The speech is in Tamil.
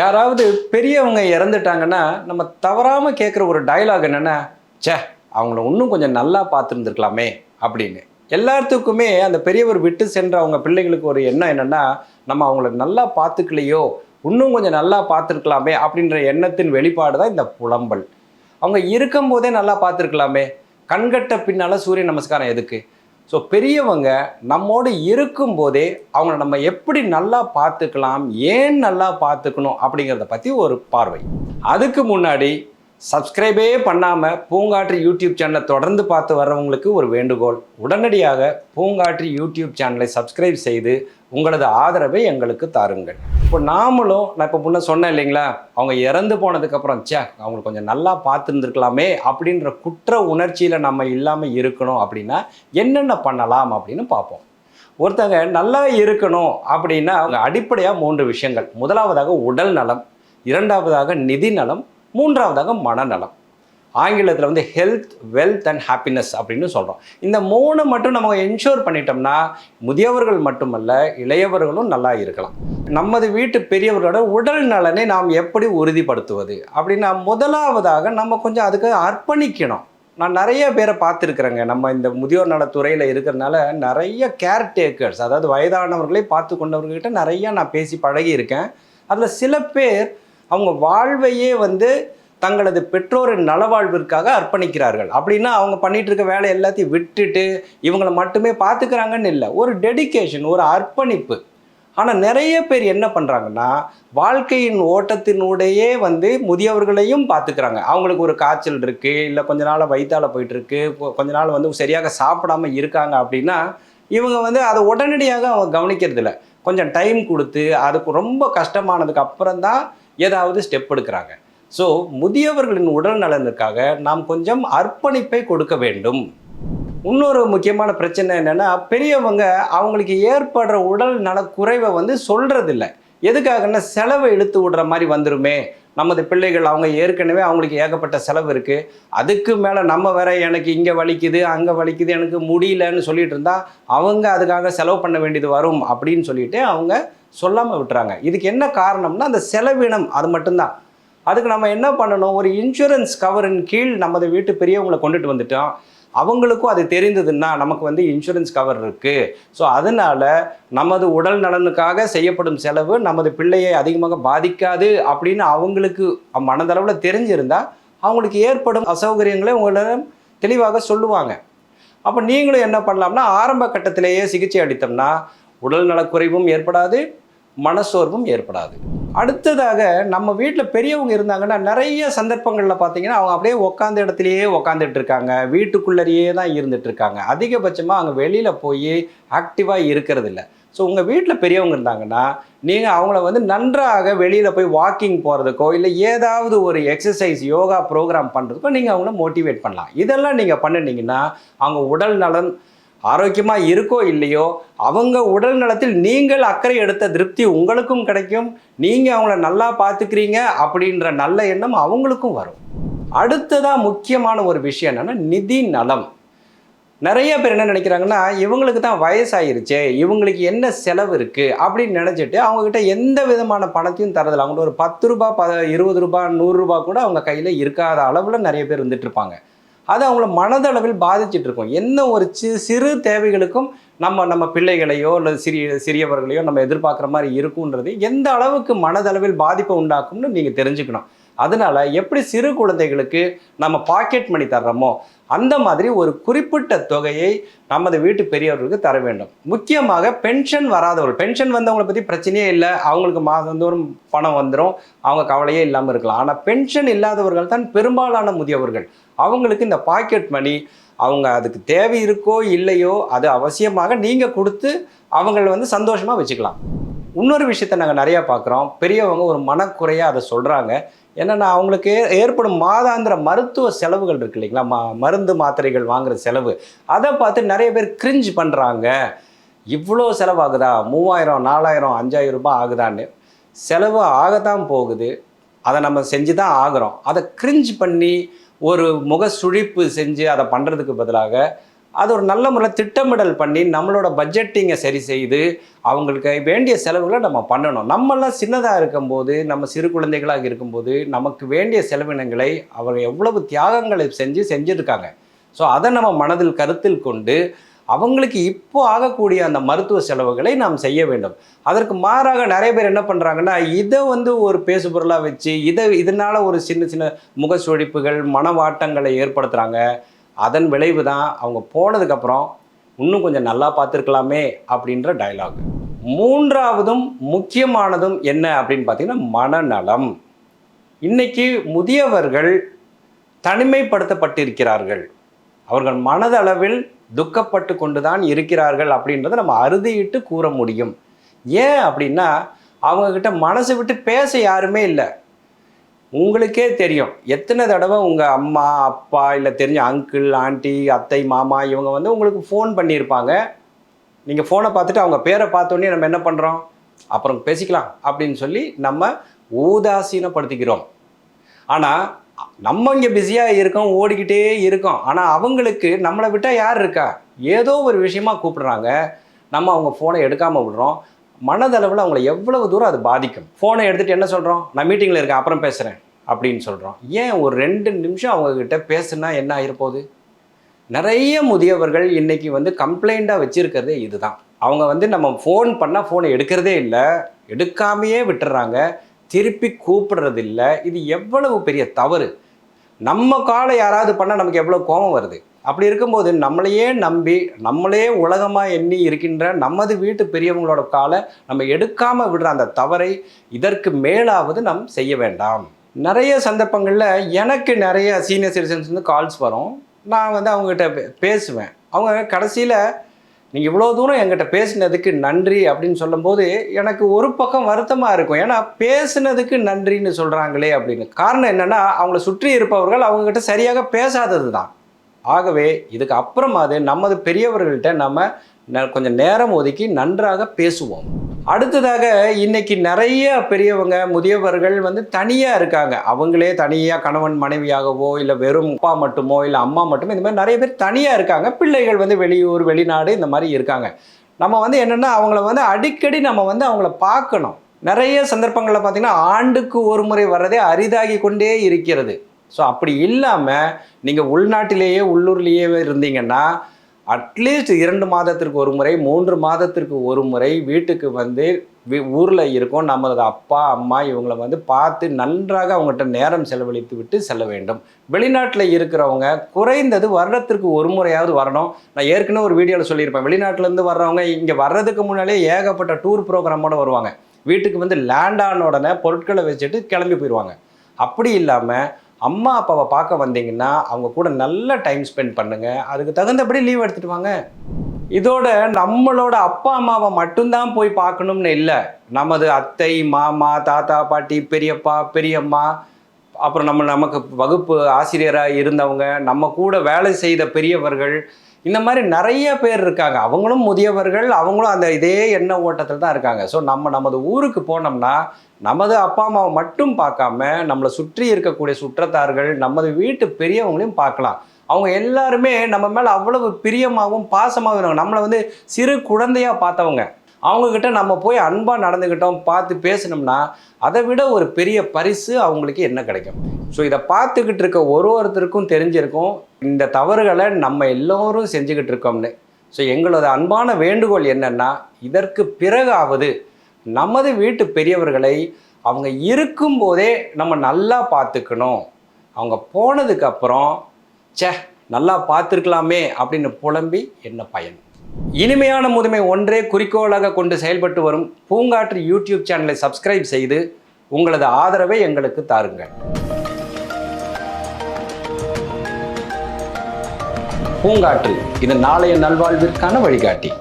யாராவது பெரியவங்க இறந்துட்டாங்கன்னா நம்ம தவறாமல் கேட்குற ஒரு டயலாக் என்னென்னா ச்சே அவங்கள இன்னும் கொஞ்சம் நல்லா பார்த்துருந்துருக்கலாமே அப்படின்னு. எல்லாத்துக்குமே அந்த பெரியவர் விட்டு சென்ற அவங்க பிள்ளைங்களுக்கு ஒரு எண்ணம் என்னென்னா நம்ம அவங்கள நல்லா பார்த்துக்கலையோ இன்னும் கொஞ்சம் நல்லா பார்த்துருக்கலாமே அப்படின்ற எண்ணத்தின் வெளிப்பாடு தான் இந்த புலம்பல். அவங்க இருக்கும்போதே நல்லா பார்த்துருக்கலாமே கண்கட்ட பின்னால் சூரிய நமஸ்காரம் எதுக்கு? ஸோ பெரியவங்க நம்மோடு இருக்கும்போதே அவங்கள நம்ம எப்படி நல்லா பார்த்துக்கலாம் ஏன் நல்லா பார்த்துக்கணும் அப்படிங்கிறத பற்றி ஒரு பார்வை. அதுக்கு முன்னாடி சப்ஸ்கிரைபே பண்ணாமல் பூங்காற்று யூடியூப் சேனலை தொடர்ந்து பார்த்து வர்றவங்களுக்கு ஒரு வேண்டுகோள். உடனடியாக பூங்காற்று யூடியூப் சேனலை சப்ஸ்கிரைப் செய்து உங்களது ஆதரவை எங்களுக்கு தாருங்கள். இப்போ நாமளும் நான் இப்போ முன்ன சொன்னேன் இல்லைங்களா? அவங்க இறந்து போனதுக்கப்புறம் சே அவங்களுக்கு கொஞ்சம் நல்லா பார்த்துருந்துருக்கலாமே அப்படின்ற குற்ற உணர்ச்சியில் நம்ம இல்லாமல் இருக்கணும் அப்படின்னா என்னென்ன பண்ணலாம் அப்படின்னு பார்ப்போம். ஒருத்தங்க நல்லா இருக்கணும் அப்படின்னா அவங்க அடிப்படையாக மூன்று விஷயங்கள். முதலாவதாக உடல் நலம் இரண்டாவதாக நிதி நலம் மூன்றாவதாக மனநலம். ஆங்கிலத்தில் வந்து ஹெல்த் வெல்த் அண்ட் ஹாப்பினஸ் அப்படின்னு சொல்கிறோம் இந்த மூணு மட்டும் நம்ம என்ஷூர் பண்ணிட்டோம்னா முதியவர்கள் மட்டுமல்ல இளையவர்களும் நல்லா இருக்கலாம். நமது வீட்டு பெரியவர்களோட உடல் நலனை நாம் எப்படி உறுதிப்படுத்துவது அப்படின்னா முதலாவதாக நம்ம கொஞ்சம் அதுக்கு அர்ப்பணிக்கணும். நான் நிறைய பேரை பார்த்துருக்குறேங்க. நம்ம இந்த முதியோர் நலத்துறையில் இருக்கிறனால நிறைய கேர் டேக்கர்ஸ் அதாவது வயதானவர்களை பார்த்து கொண்டவர்கிட்ட நிறையா நான் பேசி பழகியிருக்கேன். அதில் சில பேர் அவங்க வாழ்வையே வந்து தங்களது பெற்றோரின் நலவாழ்விற்காக அர்ப்பணிக்கிறார்கள். அப்படின்னா அவங்க பண்ணிட்டு இருக்க வேலை எல்லாத்தையும் விட்டுட்டு இவங்களை மட்டுமே பார்த்துக்கிறாங்கன்னு இல்லை. ஒரு டெடிகேஷன் ஒரு அர்ப்பணிப்பு. ஆனால் நிறைய பேர் என்ன பண்ணுறாங்கன்னா வாழ்க்கையின் ஓட்டத்தினுடையே வந்து முதியவர்களையும் பார்த்துக்கிறாங்க அவங்களுக்கு ஒரு காய்ச்சல் இருக்குது இல்லை கொஞ்ச நாள் வயிற்றால் போயிட்டுருக்கு கொஞ்ச நாள் வந்து சரியாக சாப்பிடாம இருக்காங்க அப்படின்னா இவங்க வந்து அதை உடனடியாக அவங்க கவனிக்கிறதில்ல கொஞ்சம் டைம் கொடுத்து அதுக்கு ரொம்ப கஷ்டமானதுக்கு அப்புறம் தான் ஏதாவது ஸ்டெப் எடுக்கிறாங்க. ஸோ முதியவர்களின் உடல் நலனுக்காக நாம் கொஞ்சம் அர்ப்பணிப்பை கொடுக்க வேண்டும். இன்னொரு முக்கியமான பிரச்சனை என்னென்னா பெரியவங்க அவங்களுக்கு ஏற்படுற உடல் நலக்குறைவை வந்து சொல்கிறதில்ல எதுக்காகன்னா செலவை இழுத்து விடுற மாதிரி வந்துருமே. நமது பிள்ளைகள் அவங்க ஏற்கனவே அவங்களுக்கு ஏகப்பட்ட செலவு இருக்குது அதுக்கு மேலே நம்ம வேற எனக்கு இங்கே வலிக்குது அங்கே வலிக்குது எனக்கு முடியலன்னு சொல்லிட்டு இருந்தால் அவங்க அதுக்காக செலவு பண்ண வேண்டியது வரும் அப்படின்னு சொல்லிட்டு அவங்க சொல்லாமல் விட்டுறாங்க. இதுக்கு என்ன காரணம்னா அந்த செலவினம் அது மட்டும்தான். அதுக்கு நம்ம என்ன பண்ணணும்? ஒரு இன்சூரன்ஸ் கவரின் கீழ் நமது வீட்டு பெரியவங்களை கொண்டுட்டு வந்துட்டோம் அவங்களுக்கும் அது தெரிந்ததுன்னா நமக்கு வந்து இன்சூரன்ஸ் கவர் இருக்குது ஸோ அதனால் நமது உடல் நலனுக்காக செய்யப்படும் செலவு நமது பிள்ளையை அதிகமாக பாதிக்காது அப்படின்னு அவங்களுக்கு மனதளவில் தெரிஞ்சிருந்தால் அவங்களுக்கு ஏற்படும் அசௌகரியங்களை உங்களிடம் தெளிவாக சொல்லுவாங்க. அப்போ நீங்களும் என்ன பண்ணலாம்னா ஆரம்ப கட்டத்திலேயே சிகிச்சை அளித்தோம்னா உடல் நலக்குறைவும் ஏற்படாது மனசோர்வும் ஏற்படாது. அடுத்ததாக நம்ம வீட்டில் பெரியவங்க இருந்தாங்கன்னா நிறைய சந்தர்ப்பங்களில் பார்த்தீங்கன்னா அவங்க அப்படியே உட்காந்த இடத்துலையே உட்காந்துட்டு இருக்காங்க. வீட்டுக்குள்ளேயே தான் இருந்துட்டு இருக்காங்க. அதிகபட்சமாக அவங்க வெளியில் போய் ஆக்டிவாக இருக்கிறது இல்லை ஸோ உங்கள் வீட்டில் பெரியவங்க இருந்தாங்கன்னா நீங்கள் அவங்கள வந்து நன்றாக வெளியில் போய் வாக்கிங் போகிறதுக்கோ இல்லை ஏதாவது ஒரு எக்ஸசைஸ் யோகா ப்ரோக்ராம் பண்ணுறதுக்கோ நீங்கள் அவங்கள மோட்டிவேட் பண்ணலாம். இதெல்லாம் நீங்கள் பண்ணினீங்கன்னா அவங்க உடல் நலன் ஆரோக்கியமாக இருக்கோ இல்லையோ அவங்க உடல் நலத்தில் நீங்கள் அக்கறை எடுத்த திருப்தி உங்களுக்கும் கிடைக்கும். நீங்கள் அவங்கள நல்லா பார்த்துக்கிறீங்க அப்படின்ற நல்ல எண்ணம் அவங்களுக்கும் வரும். அடுத்ததாக முக்கியமான ஒரு விஷயம் என்னென்னா நிதி நலம். நிறைய பேர் என்ன நினைக்கிறாங்கன்னா இவங்களுக்கு தான் வயசாயிருச்சே இவங்களுக்கு என்ன செலவு இருக்குது அப்படின்னு நினச்சிட்டு அவங்கக்கிட்ட எந்த விதமான பணத்தையும் தரதில்லை. அவங்கள்ட்ட ஒரு பத்து ரூபா ப இருபது ரூபா நூறுரூபா கூட அவங்க கையில் இருக்காத அளவில் நிறைய பேர் வந்துட்டு இருப்பாங்க. அது அவங்கள மனதளவில் பாதிச்சுட்டு இருக்கும் என்ன ஒரு சி சிறு தேவைகளுக்கும் நம்ம நம்ம பிள்ளைகளையோ இல்லை சிறிய சிறியவர்களையோ நம்ம எதிர்பார்க்குற மாதிரி இருக்குன்றது எந்த அளவுக்கு மனதளவில் பாதிப்பை உண்டாக்கும்னு நீங்கள் தெரிஞ்சுக்கணும். அதனால எப்படி சிறு குழந்தைகளுக்கு நம்ம பாக்கெட் மணி தர்றோமோ அந்த மாதிரி ஒரு குறிப்பிட்ட தொகையை நமது வீட்டு பெரியவர்களுக்கு தர வேண்டும். முக்கியமாக பென்ஷன் வராதவர்கள் பென்ஷன் வந்தவங்களை பற்றி பிரச்சனையே இல்லை. அவங்களுக்கு மாதந்தோறும் பணம் வந்துடும் அவங்க கவலையே இல்லாமல் இருக்கலாம். ஆனால் பென்ஷன் இல்லாதவர்கள் தான் பெரும்பாலான முதியவர்கள். அவங்களுக்கு இந்த பாக்கெட் மணி அவங்க அதுக்கு தேவை இருக்கோ இல்லையோ அது அவசியமாக நீங்கள் கொடுத்து அவங்கள வந்து சந்தோஷமாக வச்சுக்கலாம். இன்னொரு விஷயத்த நாங்கள் நிறையா பார்க்குறோம். பெரியவங்க ஒரு மனக்குறையாக அதை சொல்கிறாங்க என்னென்னா அவங்களுக்கு ஏ- ஏற்படும் மாதாந்திர மருத்துவ செலவுகள் இருக்கு இல்லைங்களா? மா மருந்து மாத்திரைகள் வாங்குற செலவு. அதை பார்த்து நிறைய பேர் கிரிஞ்ச் பண்ணுறாங்க இவ்வளோ செலவாகுதா? மூவாயிரம் நாலாயிரம் அஞ்சாயிரம் ரூபாய் ஆகுதான்னு. செலவு ஆகத்தான் போகுது. அதை நம்ம செஞ்சு தான் ஆகிறோம். அதை கிரிஞ்ச் பண்ணி ஒரு முக சுழிப்பு செஞ்சு அதை பண்ணுறதுக்கு பதிலாக அது ஒரு நல்ல முறையில் திட்டமிடல் பண்ணி நம்மளோட பட்ஜெட்டிங்கை சரி செய்து அவங்களுக்கு வேண்டிய செலவுகளை நம்ம பண்ணணும். நம்மெல்லாம் சின்னதாக இருக்கும்போது நம்ம சிறு குழந்தைகளாக இருக்கும்போது நமக்கு வேண்டிய செலவினங்களை அவர் எவ்வளவு தியாகங்களை செஞ்சு செஞ்சுருக்காங்க. ஸோ அதை நம்ம மனதில் கருத்தில் கொண்டு அவங்களுக்கு இப்போ ஆகக்கூடிய அந்த மருத்துவ செலவுகளை நாம் செய்ய வேண்டும். அதற்கு மாறாக நிறைய பேர் என்ன பண்ணுறாங்கன்னா இதை வந்து ஒரு பேசுபொருளாக வச்சு இதை இதனால் ஒரு சின்ன சின்ன முகசுழிப்புகள் மனவாட்டங்களை ஏற்படுத்துகிறாங்க அதன் விளைவு தான் அவங்க போனதுக்கப்புறம் இன்னும் கொஞ்சம் நல்லா பார்த்துருக்கலாமே அப்படின்ற டயலாக் மூன்றாவதும் முக்கியமானதும் என்ன அப்படின்னு பார்த்தீங்கன்னா மனநலம். இன்னைக்கு முதியவர்கள் தனிமைப்படுத்தப்பட்டிருக்கிறார்கள். அவர்கள் மனதளவில் துக்கப்பட்டு கொண்டு தான் இருக்கிறார்கள் அப்படின்றத நம்ம அறுதியிட்டு கூற முடியும். ஏன் அப்படின்னா அவங்கக்கிட்ட மனசு விட்டு பேச யாருமே இல்லை. உங்களுக்கே தெரியும். எத்தனை தடவை உங்கள் அம்மா அப்பா இல்லை தெரிஞ்ச அங்கிள் ஆண்டி அத்தை மாமா இவங்க வந்து உங்களுக்கு ஃபோன் பண்ணியிருப்பாங்க. நீங்கள் ஃபோனை பார்த்துட்டு அவங்க பேரை பார்த்தோன்னே நம்ம என்ன பண்ணுறோம் அப்புறம் பேசிக்கலாம் அப்படின்னு சொல்லி நம்ம ஊதாசீனப்படுத்திக்கிறோம். ஆனால் நம்ம இங்கே பிஸியாக இருக்கோம் ஓடிக்கிட்டே இருக்கோம். ஆனால் அவங்களுக்கு நம்மளை விட்டால் யார் இருக்கா? ஏதோ ஒரு விஷயமா கூப்பிடுறாங்க. நம்ம அவங்க ஃபோனை எடுக்காமல் விடுறோம். மனதளவில் அவங்கள எவ்வளவு தூரம் அது பாதிக்கும். ஃபோனை எடுத்துகிட்டு என்ன சொல்கிறோம் நான் மீட்டிங்கில் இருக்கேன் அப்புறம் பேசுகிறேன் அப்படின்னு சொல்கிறோம் ஏன் ஒரு ரெண்டு நிமிஷம் அவங்கக்கிட்ட பேசுனா என்ன ஆகிருப்போகுது நிறைய முதியவர்கள் இன்றைக்கி வந்து கம்ப்ளைண்ட்டாக வச்சுருக்கிறதே இதுதான். அவங்க வந்து நம்ம ஃபோன் பண்ணால் ஃபோனை எடுக்கிறதே இல்லை எடுக்காமையே விட்டுறாங்க திருப்பி கூப்பிடுறது இல்லை இது எவ்வளவு பெரிய தவறு. நம்ம காலை யாராவது பண்ணால் நமக்கு எவ்வளோ கோபம் வருது? அப்படி இருக்கும்போது நம்மளையே நம்பி நம்மளே உலகமாக எண்ணி இருக்கின்ற நமது வீட்டு பெரியவங்களோட காலை நம்ம எடுக்காமல் விடுற அந்த தவறை இதற்கு மேலாவது நம் செய்ய வேண்டாம். நிறைய சந்தர்ப்பங்களில் எனக்கு நிறைய சீனியர் சிட்டிசன்ஸ் வந்து கால்ஸ் வரும். நான் வந்து அவங்ககிட்ட பேசுவேன். அவங்க கடைசியில் நீங்கள் இவ்வளோ தூரம் என்கிட்ட பேசினதுக்கு நன்றி அப்படின்னு சொல்லும்போது எனக்கு ஒரு பக்கம் வருத்தமாக இருக்கும். ஏன்னா பேசுனதுக்கு நன்றின்னு சொல்கிறாங்களே அப்படின்னு. காரணம் என்னென்னா அவங்கள சுற்றி இருப்பவர்கள் அவங்கக்கிட்ட சரியாக பேசாதது தான் ஆகவே இதுக்கு அப்புறமாவது நமது பெரியவர்கள்ட்ட நம்ம ந- கொஞ்சம் நேரம் ஒதுக்கி நன்றாக பேசுவோம். அடுத்ததாக இன்னைக்கு நிறைய பெரியவங்க முதியவர்கள் வந்து தனியாக இருக்காங்க. அவங்களே தனியாக கணவன் மனைவியாகவோ இல்லை வெறும் அப்பா மட்டுமோ இல்லை அம்மா மட்டுமோ இந்த மாதிரி நிறைய பேர் தனியாக இருக்காங்க. பிள்ளைகள் வந்து வெளியூர் வெளிநாடு இந்த மாதிரி இருக்காங்க. நம்ம வந்து என்னென்னா அவங்கள வந்து அடிக்கடி நம்ம வந்து அவங்கள பார்க்கணும். நிறைய சந்தர்ப்பங்களில் பார்த்திங்கன்னா ஆண்டுக்கு ஒரு முறை வர்றதே அரிதாகி கொண்டே இருக்கிறது. ஸோ அப்படி இல்லாமல் நீங்கள் உள்நாட்டிலேயே உள்ளூர்லேயே இருந்தீங்கன்னா அட்லீஸ்ட் இரண்டு மாதத்திற்கு ஒரு முறை மூன்று மாதத்திற்கு ஒரு முறை வீட்டுக்கு வந்து ஊரில் இருக்கும். நமது அப்பா அம்மா இவங்களை வந்து பார்த்து நன்றாக அவங்ககிட்ட நேரம் செலவழித்து விட்டு செல்ல வேண்டும். வெளிநாட்டில் இருக்கிறவங்க குறைந்தது வருடத்திற்கு ஒரு முறையாவது வரணும். நான் ஏற்கனவே ஒரு வீடியோவில் சொல்லியிருப்பேன். வெளிநாட்டிலேருந்து வர்றவங்க இங்கே வர்றதுக்கு முன்னாலே ஏகப்பட்ட டூர் ப்ரோக்ராமோடு வருவாங்க. வீட்டுக்கு வந்து லேண்ட் ஆன உடனே பொருட்களை வச்சுட்டு கிளம்பி போயிடுவாங்க. அப்படி இல்லாமல் அம்மா அப்பாவை பார்க்க வந்தீங்கன்னா அவங்க கூட நல்ல டைம் ஸ்பெண்ட் பண்ணுங்க. அதுக்கு தகுந்தபடி லீவ் எடுத்துட்டு வாங்க. இதோட நம்மளோட அப்பா அம்மாவை மட்டும்தான் போய் பார்க்கணும்னு இல்லை. நமது அத்தை மாமா தாத்தா பாட்டி பெரியப்பா பெரியம்மா அப்புறம் நம்ம நமக்கு வகுப்பு ஆசிரியராக இருந்தவங்க நம்ம கூட வேலை செய்த பெரியவர்கள் இந்த மாதிரி நிறைய பேர் இருக்காங்க. அவங்களும் முதியவர்கள் அவங்களும் அந்த இதே எண்ண ஓட்டத்தில் தான் இருக்காங்க. ஸோ நம்ம நமது ஊருக்கு போனோம்னா நமது அப்பா அம்மாவை மட்டும் பார்க்காம நம்மளை சுற்றி இருக்கக்கூடிய சுற்றத்தார்கள் நமது வீட்டு பெரியவங்களையும் பார்க்கலாம். அவங்க எல்லாருமே நம்ம மேலே அவ்வளவு பிரியமாகவும் பாசமாகவும் நம்மளை வந்து சிறு குழந்தையாக பார்த்தவங்க. அவங்கக்கிட்ட நம்ம போய் அன்பாக நடந்துக்கிட்டோம் பார்த்து பேசினோம்னா அதை விட ஒரு பெரிய பரிசு அவங்களுக்கு என்ன கிடைக்கும்? ஸோ இதை பார்த்துக்கிட்டு இருக்க ஒரு ஒருத்தருக்கும் தெரிஞ்சிருக்கும் இந்த தவறுகளை நம்ம எல்லோரும் செஞ்சுக்கிட்டு இருக்கோம்னு. ஸோ எங்களோட அன்பான வேண்டுகோள் என்னென்னா இதற்கு பிறகாவது நமது வீட்டு பெரியவர்களை அவங்க இருக்கும்போதே நம்ம நல்லா பார்த்துக்கணும். அவங்க போனதுக்கப்புறம் ச்சே நல்லா பார்த்துருக்கலாமே அப்படின்னு புலம்பி என்ன பயன்? இனிமையான முதுமை ஒன்றே குறிக்கோளாக கொண்டு செயல்பட்டு வரும் பூங்காற்று யூடியூப் சேனலை சப்ஸ்கிரைப் செய்து உங்களது ஆதரவை எங்களுக்கு தாருங்கள். பூங்காற்று இது நாளைய நல்வாழ்விற்கான வழிகாட்டி.